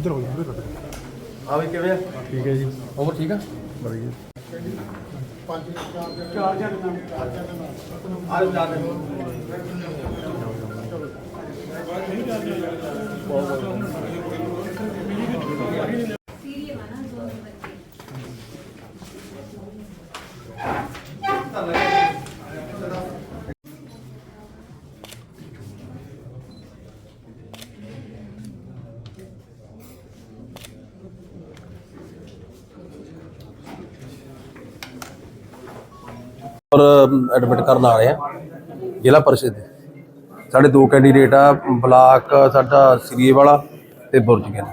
ਇੱਧਰ ਹੋ ਜਾਂਦੇ ਕੱਟ ਆ ਵੀ ਕਿਵੇਂ ਆ? ਠੀਕ ਹੈ ਜੀ। ਹੋਰ ਠੀਕ ਆ? ਵਧੀਆ ਔਰ ਐਡਮਿਟ ਕਰਨ ਆ ਰਹੇ ਆ ਜ਼ਿਲ੍ਹਾ ਪਰਿਸ਼ਦ ਦੇ। ਸਾਡੇ ਦੋ ਕੈਂਡੀਡੇਟ ਆ ਬਲਾਕ ਸਾਡਾ ਸਰੀਏ ਵਾਲਾ ਤੇ ਬੁਰਜ ਗਿਆ।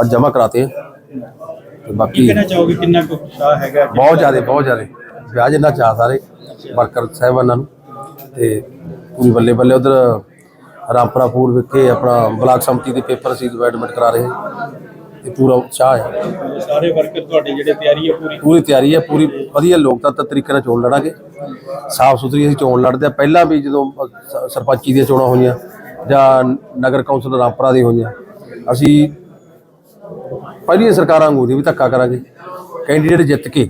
ਅੱਜ ਜਮ੍ਹਾਂ ਕਰਾਤੇ ਆ। ਤੇ ਬਾਕੀ ਕਹਿਣਾ ਚਾਹੋਗੇ ਕਿੰਨਾ ਕੁ ਉਤਸ਼ਾਹ ਹੈਗਾ? ਬਹੁਤ ਜ਼ਿਆਦਾ ਬਹੁਤ ਜ਼ਿਆਦਾ। ਵਿਆਹ ਜਿੰਨਾ ਚਾਹ ਸਾਰੇ ਵਰਕਰ ਸਾਹਿਬਾਨਾਂ ਨੂੰ। ਤੇ ਪੂਰੀ ਬੱਲੇ ਬੱਲੇ ਉਧਰ ਰਾਮਪੁਰਾਪੁਰ ਵਿਖੇ ਆਪਣਾ ਬਲਾਕ ਸੰਮਤੀ ਦੇ ਪੇਪਰ ਅਸੀਂ ਐਡਮਿਟ ਕਰਾ ਰਹੇ ਤੇ ਪੂਰਾ ਉਤਸ਼ਾਹ ਹੈ। ਸਾਰੇ ਵਰਕਰ ਤੁਹਾਡੇ ਜਿਹੜੇ ਤਿਆਰੀ ਹੈ ਪੂਰੀ? ਪੂਰੀ ਤਿਆਰੀ ਹੈ ਪੂਰੀ ਵਧੀਆ ਲੋਕਤੰਤਰ ਤਰੀਕੇ ਨਾਲ ਚੋਣ ਲੜਾਂਗੇ। ਸਾਫ਼ ਸੁਥਰੀ ਅਸੀਂ ਚੋਣ ਲੜਦੇ ਆ ਪਹਿਲਾਂ ਵੀ ਜਦੋਂ ਸਰਪੰਚੀ ਦੀਆਂ ਚੋਣਾਂ ਹੋਈਆਂ ਜਾਂ ਨਗਰ ਕੌਂਸਲ ਰਾਮਪੁਰਾ ਦੀ ਹੋਈਆਂ ਅਸੀਂ ਪਹਿਲੀਆਂ ਸਰਕਾਰਾਂ ਵਾਂਗੂ ਨਹੀਂ ਵੀ ਧੱਕਾ ਕਰਾਂਗੇ। ਕੈਂਡੀਡੇਟ ਜਿੱਤ ਕੇ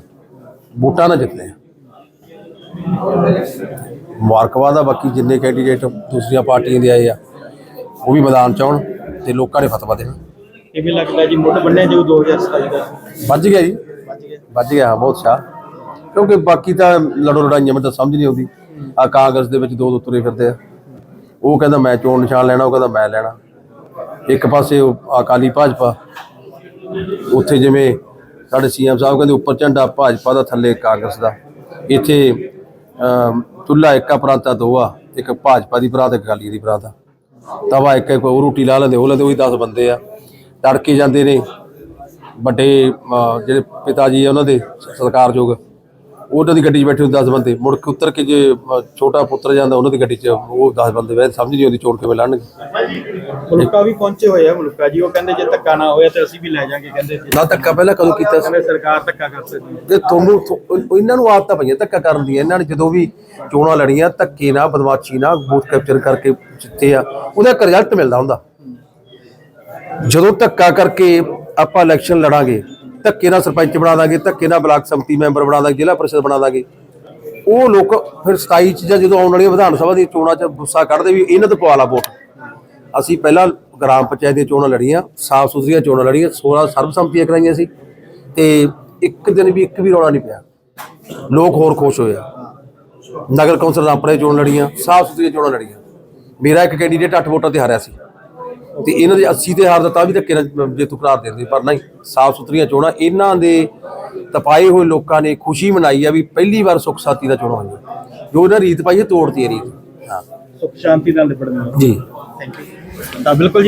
ਵੋਟਾਂ ਨਾਲ ਜਿੱਤਦੇ ਆ ਮੁਬਾਰਕਬਾਦ ਆ ਬਾਕੀ ਜਿੰਨੇ ਕੈਂਡੀਡੇਟ ਦੂਸਰੀਆਂ ਪਾਰਟੀਆਂ ਦੇ ਆਏ ਆ ਉਹ ਵੀ ਮੈਦਾਨ ਚ ਆਉਣ ਤੇ ਲੋਕਾਂ ਨੇ ਫਤਵਾ ਦੇਣਾ। ਕਿਵੇਂ ਲੱਗਦਾ ਜੀ? ਮੁੱਢ ਬੰਨਿਆ ਜੋ 2027 ਦਾ ਵੱਜ ਗਿਆ ਜੀ। ਵੱਜ ਗਿਆ। ਬਹੁਤ ਸ਼ਾਹ। ਕਿਉਂਕਿ ਬਾਕੀ ਤਾਂ ਲੜੋ ਲੜਾਈਆਂ ਮੈਨੂੰ ਤਾਂ ਸਮਝ ਨਹੀਂ ਆਉਂਦੀ। ਆ ਕਾਂਗਰਸ ਦੇ ਵਿੱਚ ਦੋ ਦੋ ਤੁਰੇ ਫਿਰਦੇ ਆ। ਉਹ ਕਹਿੰਦਾ ਮੈਂ ਚੋਣ ਨਿਸ਼ਾਨ ਲੈਣਾ ਉਹ ਕਹਿੰਦਾ ਮੈਂ ਲੈਣਾ। ਇੱਕ ਪਾਸੇ ਉਹ ਅਕਾਲੀ ਭਾਜਪਾ। ਉੱਥੇ ਜਿਵੇਂ ਸਾਡੇ ਸੀਐਮ ਸਾਹਿਬ ਕਹਿੰਦੇ ਉੱਪਰ ਝੰਡਾ ਭਾਜਪਾ ਦਾ ਥੱਲੇ ਕਾਂਗਰਸ ਦਾ। ਇੱਥੇ ਚੁੱਲ੍ਹਾ ਇੱਕ ਪ੍ਰਾਂਤਾ ਦੋ ਆ। ਇੱਕ ਭਾਜਪਾ ਦੀ ਪ੍ਰਾਂਤ ਇੱਕ ਅਕਾਲੀ ਦੀ ਪ੍ਰਾਂਤ ਆ। ਤਵਾ ਇੱਕ ਇੱਕ ਉਹ ਰੋਟੀ ਲਾ ਲੈਂਦੇ ਉਹ ਲੈਂਦੇ ਉਹੀ 10 ਬੰਦੇ ਆ। ਤੜਕੇ ਜਾਂਦੇ ਨੇ। ਵੱਡੇ ਜਿਹੜੇ ਪਿਤਾ ਜੀ ਆ ਉਹਨਾਂ ਦੇ ਸਤਿਕਾਰਯੋਗ ਉਹਨਾਂ ਦੀ ਗੱਡੀ 'ਚ ਬੈਠੇ ਹੁੰਦੇ 10 ਬੰਦੇ। ਮੁੜ ਕੇ ਉਤਰ ਕੇ ਜੇ ਛੋਟਾ ਪੁੱਤਰ ਜਾਂਦਾ ਉਹਨਾਂ ਦੀ ਗੱਡੀ 'ਚ ਉਹ 10 ਬੰਦੇ ਬੈਠ ਸਮਝ ਨਹੀਂ ਆਉਂਦੀ ਚੋਣ ਕਿਵੇਂ ਲੜਨਗੇ। ਮੁਲਕਾ ਵੀ ਪਹੁੰਚੇ ਹੋਏ ਆ ਮੁਲਕਾ ਜੀ। ਉਹ ਕਹਿੰਦੇ ਜੇ ਧੱਕਾ ਨਾ ਹੋਇਆ ਤੇ ਅਸੀਂ ਵੀ ਲੈ ਜਾਾਂਗੇ ਕਹਿੰਦੇ ਨਾ ਧੱਕਾ ਪਹਿਲਾਂ ਕਦੋਂ ਕੀਤਾ ਸੀ? ਸਰਕਾਰ ਧੱਕਾ ਕਰ ਸਕਦੀ ਤੇ ਤੁਹਾਨੂੰ ਇਹਨਾਂ ਨੂੰ ਆਦਤਾਂ ਪਈਆਂ ਧੱਕਾ ਕਰਨ ਦੀਆਂ। ਇਹਨਾਂ ਨੇ ਜਦੋਂ ਵੀ ਚੋਣਾਂ ਲੜੀਆਂ ਧੱਕੇ ਨਾਲ ਬਦਮਾਸ਼ੀ ਨਾਲ ਬੂਥ ਕੈਪਚਰ ਕਰਕੇ ਜਿੱਤੇ ਆ ਉਹਦਾ ਰਿਜ਼ਲਟ ਮਿਲਦਾ ਹੁੰਦਾ। ਜਦੋਂ ਧੱਕਾ ਕਰਕੇ ਆਪਾਂ ਇਲੈਕਸ਼ਨ ਲੜਾਂਗੇ, ਧੱਕੇ ਨਾਲ ਸਰਪੰਚ ਬਣਾ ਦਾਂਗੇ, ਧੱਕੇ ਨਾਲ ਬਲਾਕ ਸੰਮਤੀ ਮੈਂਬਰ ਬਣਾ ਦਾਂਗੇ, ਜ਼ਿਲ੍ਹਾ ਪਰਿਸ਼ਦ ਬਣਾ ਦਾਂਗੇ, ਉਹ ਲੋਕ ਫਿਰ 27 ਚ ਜਾਂ ਜਦੋਂ ਆਉਣ ਵਾਲੀਆਂ ਵਿਧਾਨ ਸਭਾ ਦੀਆਂ ਚੋਣਾਂ 'ਚ ਗੁੱਸਾ ਕੱਢਦੇ ਵੀ ਇਹਨਾਂ ਤੋਂ ਪਵਾ ਲਾ ਵੋਟ। ਅਸੀਂ ਪਹਿਲਾਂ ਗ੍ਰਾਮ ਪੰਚਾਇਤ ਦੀਆਂ ਚੋਣਾਂ ਲੜੀਆਂ, ਸਾਫ਼ ਸੁਥਰੀਆਂ ਚੋਣਾਂ ਲੜੀਆਂ 16 ਸਰਬਸੰਮਤੀਆਂ ਕਰਾਈਆਂ ਸੀ ਤੇ ਇੱਕ ਦਿਨ ਵੀ ਇੱਕ ਵੀ ਰੌਲਾ ਨਹੀਂ ਪਿਆ। ਲੋਕ ਹੋਰ ਖੁਸ਼ ਹੋਏ ਨਗਰ ਕੌਂਸਲ ਰਾਮਪੁਰੇ ਚੋਣ ਲੜੀਆਂ, ਸਾਫ਼ ਸੁਥਰੀਆਂ ਚੋਣਾਂ ਲੜੀਆਂ। ਮੇਰਾ ਇੱਕ ਕੈਂਡੀਡੇਟ 8 ਵੋਟਾਂ ਤੇ ਹਾਰਿਆ ਸੀ। ਤੇ ਇਹਨਾਂ ਦੇ 80 ਤੇ ਹਾਰ ਦਿੱਤਾ ਵੀ ਧੱਕੇ ਨਾਲ ਜੇ ਤੂੰ ਕਰਾਰ ਦਿੰਦੇ ਪਰ ਨਹੀਂ ਸਾਫ਼ ਸੁਥਰੀਆਂ ਚੋਣਾਂ ਇਹਨਾਂ ਦੇ ਤਪਾਏ ਹੋਏ ਲੋਕਾਂ ਨੇ ਖੁਸ਼ੀ ਮਨਾਈ ਆ ਵੀ ਪਹਿਲੀ ਵਾਰ ਸੁੱਖ ਸਾਥੀ ਦਾ ਚੋਣਾਂ ਹੋਈਆਂ। ਜੋ ਇਹਨਾਂ ਰੀਤ ਪਾਈ ਹੈ ਤੋੜਤੀ ਰੀਤ। ਹਾਂ। ਸੁਖ ਸ਼ਾਂਤੀ ਨਾਲ ਨਿਬੜਨਾ। ਜੀ। ਥੈਂਕ ਯੂ ਤਾਂ ਬਿਲਕੁਲ